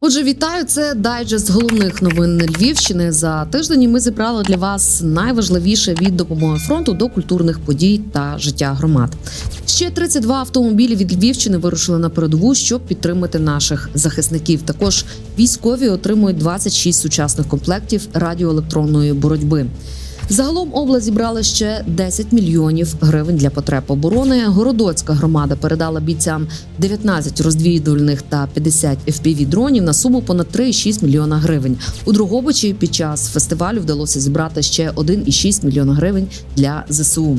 Отже, вітаю. Це дайджест головних новин Львівщини. За тиждень ми зібрали для вас найважливіше від допомоги фронту до культурних подій та життя громад. Ще 32 автомобілі від Львівщини вирушили на передову, щоб підтримати наших захисників. Також військові отримують 26 сучасних комплектів радіоелектронної боротьби. Загалом область зібрала ще 10 мільйонів гривень для потреб оборони. Городоцька громада передала бійцям 19 розвідувальних та 50 fpv дронів на суму понад 3,6 мільйона гривень. У Дрогобичі під час фестивалю вдалося зібрати ще 1,6 мільйона гривень для ЗСУ.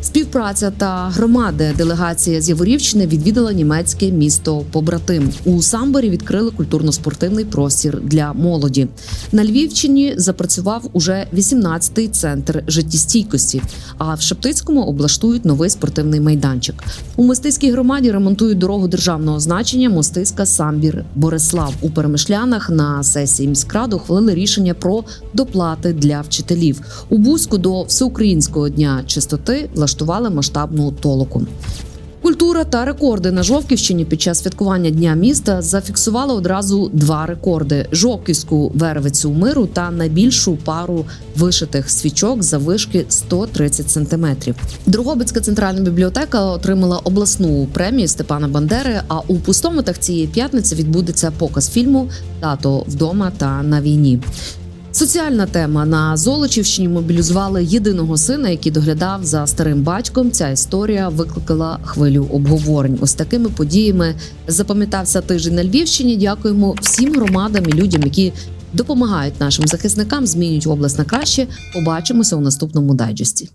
Співпраця та громади делегація з Яворівщини відвідала німецьке місто Побратим. У Самборі відкрили культурно-спортивний простір для молоді. На Львівщині запрацював уже 18-й центр життєстійкості. А в Шептицькому облаштують новий спортивний майданчик. У мостиській громаді ремонтують дорогу державного значення Мостиська Самбір Борислав. У Перемишлянах на сесії міськради ухвалили рішення про доплати для вчителів. У Бузьку до всеукраїнського дня чистоти влаштували масштабну толоку. Культура та рекорди на Жовківщині під час святкування дня міста зафіксували одразу два рекорди: Жовківську вервицю миру та найбільшу пару вишитих свічок за вишки 130 сантиметрів. Другобицька центральна бібліотека отримала обласну премію Степана Бандери. А у пустомитах цієї п'ятниці відбудеться показ фільму Тато вдома та на війні. Соціальна тема на Золочівщині мобілізували єдиного сина, який доглядав за старим батьком. Ця історія викликала хвилю обговорень. Ось такими подіями запам'ятався тиждень на Львівщині. Дякуємо всім громадам і людям, які допомагають нашим захисникам, змінюють область на краще. Побачимося у наступному дайджесті.